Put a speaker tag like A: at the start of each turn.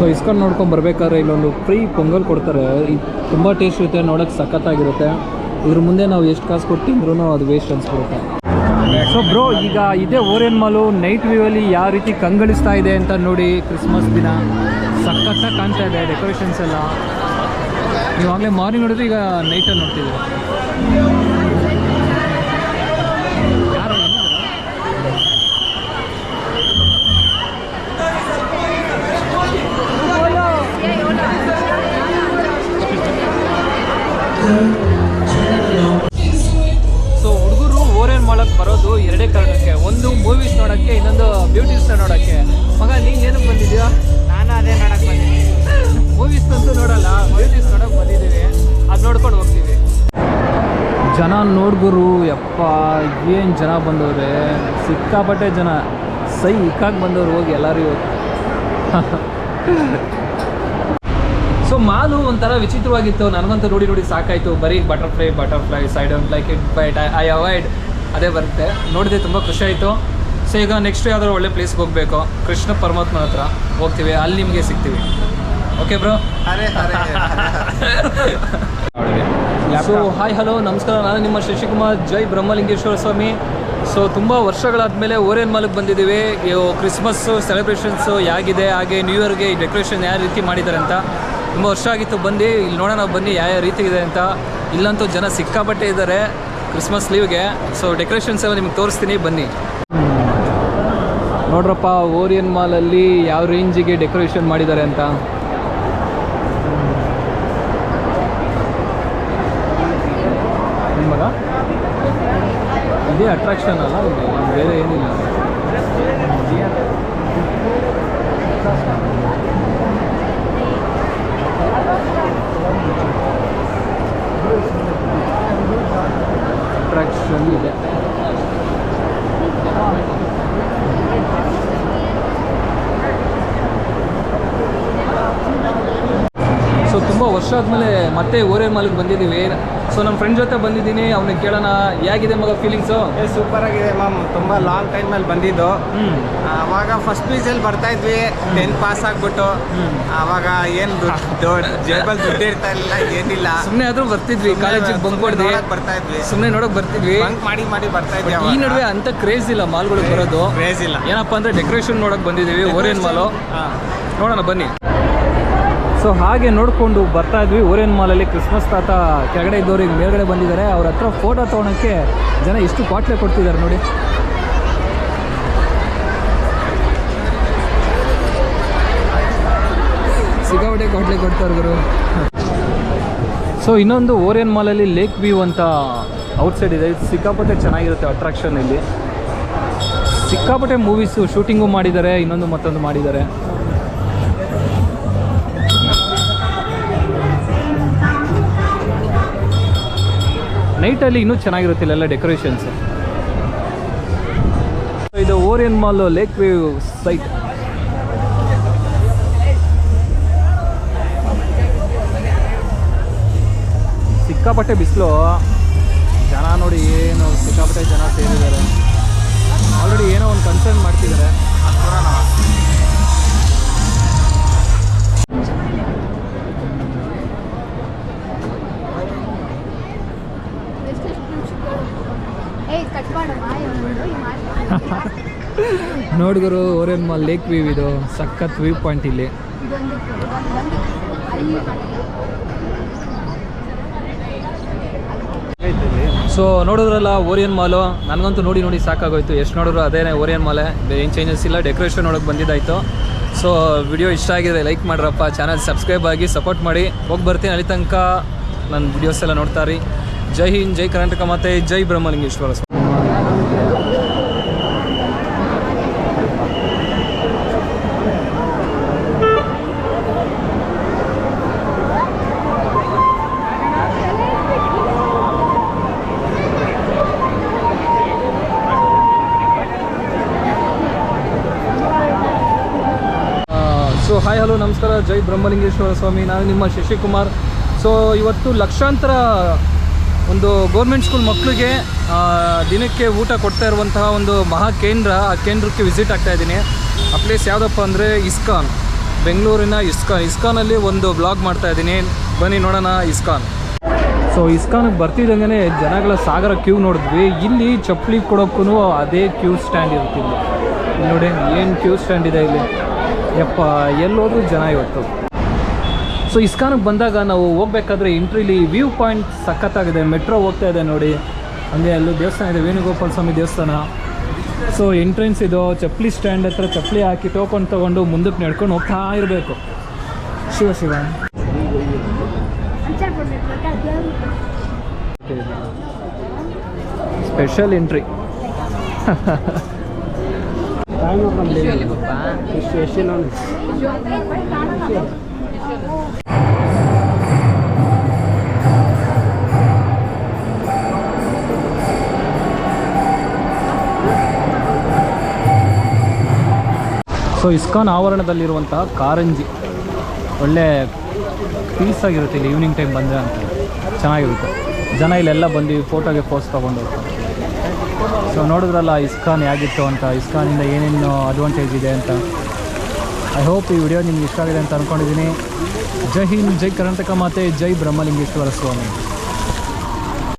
A: So ಇಸ್ಕೊಂಡು ನೋಡ್ಕೊಂಡು ಬರ್ಬೇಕಾದ್ರೆ ಇಲ್ಲೊಂದು ಫ್ರೀ ಪೊಂಗಲ್ ಕೊಡ್ತಾರೆ. ಇದು ತುಂಬ ಟೇಸ್ಟ್ ಇರುತ್ತೆ ನೋಡೋಕ್ಕೆ ಸಖತ್ತಾಗಿರುತ್ತೆ. ಇದ್ರ ಮುಂದೆ ನಾವು ಎಷ್ಟು ಕಾಸು ಕೊಟ್ಟು ತಿಂದ್ರೂ ಅದು ವೇಸ್ಟ್ ಅನ್ಸ್ಬಿಡುತ್ತೆ. ಸೊ ಬ್ರೋ ಈಗ ಇದೇ ಓರಿಯನ್ ಮಾಲು ನೈಟ್ ವ್ಯೂವಲ್ಲಿ ಯಾವ ರೀತಿ ಕಂಗಳಿಸ್ತಾ ಇದೆ ಅಂತ ನೋಡಿ ಕ್ರಿಸ್ಮಸ್ ದಿನ ಸಖತ್ತಾಗಿ ಕಾಣ್ತಾ ಇದೆ ಡೆಕೋರೇಷನ್ಸ್ ಎಲ್ಲ. ನೀವಾಗಲೇ ಮಾರ್ನಿಂಗ್ ನೋಡಿದ್ರೆ ಈಗ ನೈಟಲ್ಲಿ ನೋಡ್ತಿದ್ದೀರ? ಸೊ ಹುಡುಗರು ಓರೇನ್ ಮಾಡಕ್ಕೆ ಬರೋದು ಎರಡೇ ಕಾರಣಕ್ಕೆ. ಒಂದು ಮೂವೀಸ್ ನೋಡೋಕ್ಕೆ ಇನ್ನೊಂದು ಬ್ಯೂಟೀಸ್ ನೋಡೋಕ್ಕೆ. ಮಗ ನೀನು ಏನಕ್ಕೆ ಬಂದಿದ್ಯಾ?
B: ನಾನು ಅದೇ ನೋಡಕ್ ಬಂದಿದ್ದೀನಿ.
A: ಮೂವೀಸ್ ಅಂತೂ ನೋಡಲ್ಲ ಬ್ಯೂಟಿಸ್ ನೋಡೋಕೆ ಬಂದಿದ್ದೀವಿ. ಅದು ನೋಡ್ಕೊಂಡು ಹೋಗ್ತೀವಿ. ಜನ ನೋಡ್ಗುರು ಯಪ್ಪ ಏನು ಜನ ಬಂದವ್ರೆ? ಸಿಕ್ಕಾಪಟ್ಟೆ ಜನ. ಸೈ ಇಕ್ಕಾಗಿ ಬಂದವ್ರು ಹೋಗಿ ಎಲ್ಲರಿಗೂ ಸೊ ಮಾಲು ಒಂಥರ ವಿಚಿತ್ರವಾಗಿತ್ತು. ನನಗಂತೂ ನೋಡಿ ನೋಡಿ ಸಾಕಾಯಿತು. ಬರೀ butterfly butterfly so I don't like it but I avoid ಅದೇ ಬರುತ್ತೆ. ನೋಡಿದೆ ತುಂಬ ಖುಷಿ ಆಯಿತು. ಸೊ ಈಗ ನೆಕ್ಸ್ಟ್ ಯಾವ್ದಾದ್ರು ಒಳ್ಳೆ ಪ್ಲೇಸ್ಗೆ ಹೋಗಬೇಕು. ಕೃಷ್ಣ ಪರಮಾತ್ಮನ ಹತ್ರ ಹೋಗ್ತೀವಿ. ಅಲ್ಲಿ ನಿಮಗೆ ಸಿಗ್ತೀವಿ. ಓಕೆ ಬ್ರೋ
B: ಅರೆ ಅರೆ
A: ಸೊ ಹಾಯ್ ಹಲೋ ನಮಸ್ಕಾರ. ನಾನು ನಿಮ್ಮ ಶಶಿಕುಮಾರ್. ಜೈ ಬ್ರಹ್ಮಲಿಂಗೇಶ್ವರ ಸ್ವಾಮಿ. ಸೊ ತುಂಬ ವರ್ಷಗಳಾದಮೇಲೆ ಓರೇನ್ ಮಾಲಕ್ ಬಂದಿದ್ದೀವಿ. ಕ್ರಿಸ್ಮಸ್ಸು ಸೆಲೆಬ್ರೇಷನ್ಸು ಹೇಗಿದೆ ಹಾಗೆ ನ್ಯೂ ಇಯರ್ಗೆ ಡೆಕೋರೇಷನ್ ಯಾವ ರೀತಿ ಮಾಡಿದ್ದಾರೆ ಅಂತ ತುಂಬ ವರ್ಷ ಆಗಿತ್ತು ಬಂದು, ಇಲ್ಲಿ ನೋಡೋಣ ಬನ್ನಿ, ಯಾವ ಯಾವ ರೀತಿ ಇದೆ ಅಂತ. ಇಲ್ಲಂತೂ ಜನ ಸಿಕ್ಕಾಪಟ್ಟೆ ಇದ್ದಾರೆ ಕ್ರಿಸ್ಮಸ್ ಲೀವ್ಗೆ. ಸೊ ಡೆಕೋರೇಷನ್ಸ್ ಎಲ್ಲ ನಿಮ್ಗೆ ತೋರಿಸ್ತೀನಿ, ಬನ್ನಿ. ನೋಡ್ರಪ್ಪ, ಓರಿಯನ್ ಮಾಲಲ್ಲಿ ಯಾವ ರೇಂಜಿಗೆ ಡೆಕೋರೇಷನ್ ಮಾಡಿದ್ದಾರೆ ಅಂತ. ಇದೇ ಅಟ್ರಾಕ್ಷನ್ ಅಲ್ಲ ಬೇರೆ ಏನಿಲ್ಲ. ಅಟ್ರಾಕ್ಷನ್ ಇದೆ ಸೊ ತುಂಬ ವರ್ಷ ಆದಮೇಲೆ ಮತ್ತೆ ಓರೇ ಮಾಲಿಗೆ ಬಂದಿದ್ದೀವಿ. ಸೊ ನಮ್ಮ ಫ್ರೆಂಡ್ ಜೊತೆ ಬಂದಿದ್ದೀನಿ. ಅವ್ನಿಗೆ ಕೇಳೋಣ. ಹೇಗಿದೆ ಮಗ ಫೀಲಿಂಗ್ಸು
B: ಸೂಪರ್ ಆಗಿದೆ ಮ್ಯಾಮ್ ತುಂಬಾ ಲಾಂಗ್ ಟೈಮ್ ಮೇಲೆ ಬಂದಿದ್ದು. ಅವಾಗ ಫಸ್ಟ್ ಪೀಸಲ್ಲಿ ಬರ್ತಾ ಇದ್ವಿ. ಟೆನ್ ಪಾಸ್ ಆಗ್ಬಿಟ್ಟು. ಅವಾಗ ಏನು ಜೇಬಲ್ ದುಡ್ಡು ಇರ್ತಾ ಇಲ್ಲ ಏನಿಲ್ಲ.
A: ಸುಮ್ಮನೆ ಆದರೂ ಬರ್ತಿದ್ವಿ. ಕಾಲೇಜಿಗೆ ಬಂಕ್ ಹೊಡೆದು.
B: ಬರ್ತಾ ಇದ್ವಿ.
A: ಸುಮ್ಮನೆ ನೋಡೋಕೆ ಬರ್ತಿದ್ವಿ.
B: ಬಂಕ್ ಮಾಡಿ ಮಾಡಿ ಬರ್ತಾ ಇದ್ವಿ
A: ಈ ನಡುವೆ ಅಂತ ಕ್ರೇಜ್ ಇಲ್ಲ ಮಾಲ್ಗಳಿಗೆ ಬರೋದು.
B: ಕ್ರೇಜ್ ಇಲ್ಲ.
A: ಏನಪ್ಪ ಅಂದರೆ ಡೆಕೋರೇಷನ್ ನೋಡೋಕೆ ಬಂದಿದ್ದೀವಿ ಓರೇನ್ ಮಾಲು ನೋಡೋಣ ಬನ್ನಿ. ಸೊ ಹಾಗೆ ನೋಡಿಕೊಂಡು ಬರ್ತಾ ಇದ್ವಿ. ಓರಿಯನ್ ಮಾಲಲ್ಲಿ ಕ್ರಿಸ್ಮಸ್ ತಾತ ಕೆಳಗಡೆ ಇದ್ದವ್ರು ಈಗ ಮೇಲ್ಗಡೆ ಬಂದಿದ್ದಾರೆ. ಅವ್ರ ಹತ್ರ ಫೋಟೋ ತೊಗೊಳಕ್ಕೆ ಜನ ಎಷ್ಟು ಕ್ವಾಟ್ಲೆ ಕೊಡ್ತಿದ್ದಾರೆ ನೋಡಿ. ಸಿಗಾವಟೆ ಕ್ವಾಟ್ಲೆ ಕೊಡ್ತಾರೆ ಗುರು. ಸೊ ಇನ್ನೊಂದು ಓರಿಯನ್ ಮಾಲಲ್ಲಿ ಲೇಕ್ ವ್ಯೂ ಅಂತ ಔಟ್ಸೈಡ್ ಇದು. ಸಿಕ್ಕಾಪಟ್ಟೆ ಚೆನ್ನಾಗಿರುತ್ತೆ ಅಟ್ರಾಕ್ಷನ್ ಇಲ್ಲಿ. ಸಿಕ್ಕಾಪಟ್ಟೆ ಮೂವೀಸು ಶೂಟಿಂಗು ಮಾಡಿದ್ದಾರೆ. ಇನ್ನೊಂದು ಮತ್ತೊಂದು ಮಾಡಿದ್ದಾರೆ. ನೈಟಲ್ಲಿ ಇನ್ನೂ ಚೆನ್ನಾಗಿರುತ್ತೆ ಇಲ್ಲೆಲ್ಲ ಡೆಕೋರೇಷನ್ಸ್ ಇದು Orion mall lake view side ಸಿಕ್ಕಾಪಟ್ಟೆ ಬಿಸಿಲು. ಜನ ನೋಡಿ ಏನು ಸಿಕ್ಕಾಪಟ್ಟೆ ಜನ ಸೇರಿದ್ದಾರೆ. ಆಲ್ರೆಡಿ ಏನೋ ಒಂದು ಕನ್ಸರ್ನ್ ಮಾಡ್ತಿದ್ದಾರೆ. ನೋಡಿದ್ರು ಓರಿಯನ್ ಮಾಲ್ ಲೇಕ್ ವ್ಯೂ ಇದು. ಸಖತ್ ವ್ಯೂ ಪಾಯಿಂಟ್ ಇಲ್ಲಿ. ಸೊ ನೋಡಿದ್ರಲ್ಲ ಓರಿಯನ್ ಮಾಲು? ನನಗಂತೂ ನೋಡಿ ನೋಡಿ ಸಾಕಾಗೋಯ್ತು. ಎಷ್ಟು ನೋಡಿದ್ರು ಅದೇನೇ ಓರಿಯನ್ ಮಾಲೆ. ಏನು ಚೇಂಜಸ್ ಇಲ್ಲ. ಡೆಕೋರೇಷನ್ ಒಳಗೆ ಬಂದಿದ್ದಾಯಿತು. ಸೊ ವಿಡಿಯೋ ಇಷ್ಟ ಆಗಿದೆ ಲೈಕ್ ಮಾಡ್ರಪ್ಪ. ಚಾನಲ್ ಸಬ್ಸ್ಕ್ರೈಬ್ ಆಗಿ ಸಪೋರ್ಟ್ ಮಾಡಿ. ಹೋಗಿ ಬರ್ತೀನಿ ಅಲ್ಲಿ ತನಕ. ನನ್ನ ವಿಡಿಯೋಸ್ ಎಲ್ಲ ನೋಡ್ತಾರಿ ಜೈ ಹಿಂದ್, ಜೈ ಕರ್ನಾಟಕ ಮತ್ತು ಜೈ Brahmalingeshwara Swami. So hi, hello, ನಮಸ್ಕಾರ. ಜೈ ಬ್ರಹ್ಮಲಿಂಗೇಶ್ವರ ಸ್ವಾಮಿ. ನಾನು ನಿಮ್ಮ ಶಶಿಕುಮಾರ್. ಸೊ ಇವತ್ತು ಲಕ್ಷಾಂತರ ಒಂದು ಗೌರ್ಮೆಂಟ್ ಸ್ಕೂಲ್ ಮಕ್ಕಳಿಗೆ ದಿನಕ್ಕೆ ಊಟ ಕೊಡ್ತಾ ಇರುವಂತಹ ಒಂದು ಮಹಾ ಕೇಂದ್ರ, ಆ ಕೇಂದ್ರಕ್ಕೆ ವಿಸಿಟ್ ಆಗ್ತಾ ಇದ್ದೀನಿ. ಆ ಪ್ಲೇಸ್ ಯಾವುದಪ್ಪ ಅಂದರೆ ಇಸ್ಕಾನ್. ಬೆಂಗಳೂರಿನ ಇಸ್ಕಾನ್. ಇಸ್ಕಾನಲ್ಲಿ ಒಂದು ಬ್ಲಾಗ್ ಮಾಡ್ತಾ ಇದ್ದೀನಿ. ಬನ್ನಿ ನೋಡೋಣ ಇಸ್ಕಾನ್. ಸೊ ಇಸ್ಕಾನ್ಗೆ ಬರ್ತಿದ್ದಂಗೆ ಜನಗಳ ಸಾಗರ ಕ್ಯೂ ನೋಡಿದ್ವಿ. ಇಲ್ಲಿ ಚಪ್ಪಲಿ ಕೊಡೋಕ್ಕೂ ಅದೇ ಕ್ಯೂ ಸ್ಟ್ಯಾಂಡ್ ಇರುತ್ತೆ ಇಲ್ಲಿ. ಇಲ್ಲಿ ನೋಡಿ, ಏನು ಕ್ಯೂ ಸ್ಟ್ಯಾಂಡ್ ಇದೆ ಇಲ್ಲಿ. ಯಪ್ಪ, ಎಲ್ಲೋದ್ರೂ ಜನ ಇವತ್ತು. ಸೊ ಇಸ್ಕಾನ್ಗೆ ಬಂದಾಗ ನಾವು ಹೋಗ್ಬೇಕಾದ್ರೆ ಎಂಟ್ರಿಲಿ ವ್ಯೂ ಪಾಯಿಂಟ್ ಸಖತ್ತಾಗಿದೆ. ಮೆಟ್ರೋ ಹೋಗ್ತಾ ಇದೆ ನೋಡಿ. ಹಂಗೆ ಅಲ್ಲೂ ದೇವಸ್ಥಾನ ಇದೆ, ವೇಣುಗೋಪಾಲ ಸ್ವಾಮಿ ದೇವಸ್ಥಾನ. ಸೊ ಎಂಟ್ರೆನ್ಸ್ ಇದು, ಚಪ್ಪಲಿ ಸ್ಟ್ಯಾಂಡ್ ಹತ್ರ ಚಪ್ಪಲಿ ಹಾಕಿ ಟೋಕನ್ ತೊಗೊಂಡು ಮುಂದಕ್ಕೆ ನಡ್ಕೊಂಡು ಹೋಗ್ತಾ ಇರಬೇಕು. ಶಿವ ಶಿವ. ಸ್ಪೆಷಲ್ ಕೊಡ್ಬೇಕು ಸೊ ಇಸ್ಕಾನ್ ಆವರಣದಲ್ಲಿರುವಂತಹ ಕಾರಂಜಿ. ಒಳ್ಳೆ ಪೀಸ್ ಆಗಿರುತ್ತೆ ಇಲ್ಲಿ ಈವ್ನಿಂಗ್ ಟೈಮ್ ಬಂದರೆ ಅಂತ. ಚೆನ್ನಾಗಿರುತ್ತೆ. ಜನ ಇಲ್ಲೆಲ್ಲ ಬಂದು ಫೋಟೋಗೆ ಪೋಸ್ ತೊಗೊಂಡು ಹೋಗ್ತಾರೆ. ಸೊ ನೋಡಿದ್ರಲ್ಲ, ಇಸ್ಕಾನ್ ಹೇಗಿತ್ತು ಅಂತ, ಇಸ್ಕಾನಿಂದ ಏನೇನು ಅಡ್ವಾಂಟೇಜ್ ಇದೆ ಅಂತ. ಐ ಹೋಪ್ ಈ ವಿಡಿಯೋ ನಿಮ್ಗೆ ಇಷ್ಟ ಆಗಿದೆ ಅಂತ ಅಂದ್ಕೊಂಡಿದ್ದೀನಿ ಜೈ ಹಿಂದ್, ಜೈ ಕರ್ನಾಟಕ ಮಾತೆ, ಜೈ ಬ್ರಹ್ಮಲಿಂಗೇಶ್ವರ ಸ್ವಾಮಿ.